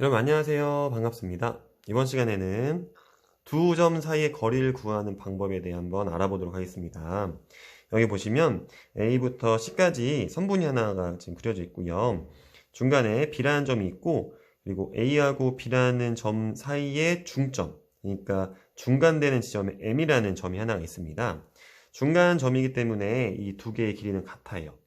여러분 안녕하세요. 반갑습니다. 이번 시간에는 두 점 사이의 거리를 구하는 방법에 대해 한번 알아보도록 하겠습니다. 여기 보시면 A부터 C까지 선분이 하나가 지금 그려져 있고요. 중간에 B라는 점이 있고 그리고 A하고 B라는 점 사이의 중점 그러니까 중간되는 지점에 M이라는 점이 하나가 있습니다. 중간 점이기 때문에 이 두 개의 길이는 같아요.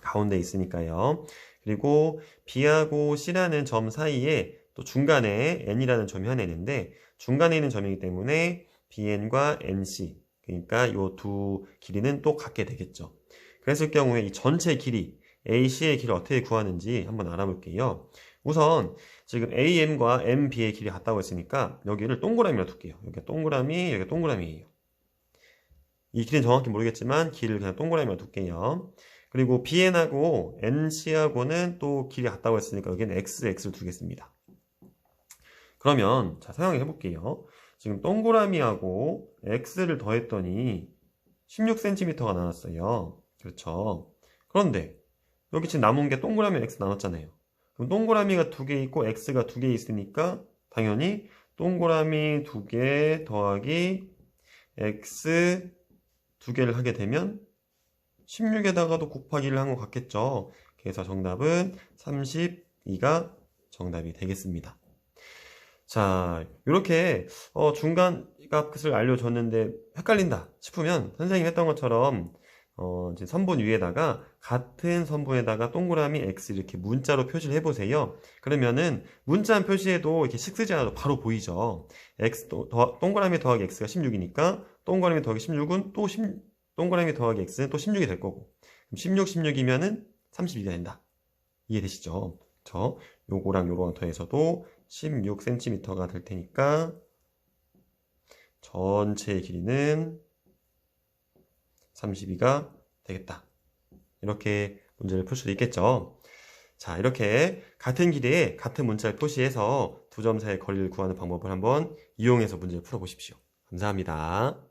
가운데 있으니까요. 그리고 B하고 C라는 점 사이에 또 중간에 N이라는 점이 하나 있는데 중간에 있는 점이기 때문에 BN과 NC 그러니까 이 두 길이는 또 같게 되겠죠. 그랬을 경우에 이 전체 길이 AC의 길을 어떻게 구하는지 한번 알아볼게요. 우선 지금 AM과 MB의 길이 같다고 했으니까 여기를 동그라미로 둘게요. 여기가 동그라미, 여기가 동그라미예요. 이 길은 정확히 모르겠지만 길을 그냥 동그라미로 둘게요. 그리고 BN하고 NC하고는 또 길이 같다고 했으니까 여기는 X, X를 두겠습니다. 그러면 자 사용해 볼게요. 지금 동그라미하고 X를 더했더니 16cm가 나왔어요. 그렇죠. 그런데 여기 지금 남은 게 동그라미 X 나눴잖아요. 그럼 동그라미가 두 개 있고 X가 두 개 있으니까 당연히 동그라미 두 개 더하기 X 두 개를 하게 되면 16에다가도 곱하기를 한 것 같겠죠. 그래서 정답은 32가 정답이 되겠습니다. 자, 이렇게 어, 중간 값을 알려줬는데 헷갈린다 싶으면 선생님이 했던 것처럼 어, 이제 선분 위에다가 같은 선분에다가 동그라미 X 이렇게 문자로 표시를 해보세요. 그러면은 문자 표시해도 이렇게 식 쓰지 않아도 바로 보이죠. X 도- 더- 동그라미 더하기 X가 16이니까 동그라미 더하기 16은 또 10, 동그라미 더하기 X는 또 16이 될 거고 그럼 16, 16이면은 32가 된다. 이해되시죠? 저 요거랑 요거랑 더해서도 16cm가 될 테니까 전체의 길이는 32가 되겠다. 이렇게 문제를 풀 수도 있겠죠. 자, 이렇게 같은 길이에 같은 문자를 표시해서 두 점 사이의 거리를 구하는 방법을 한번 이용해서 문제를 풀어보십시오. 감사합니다.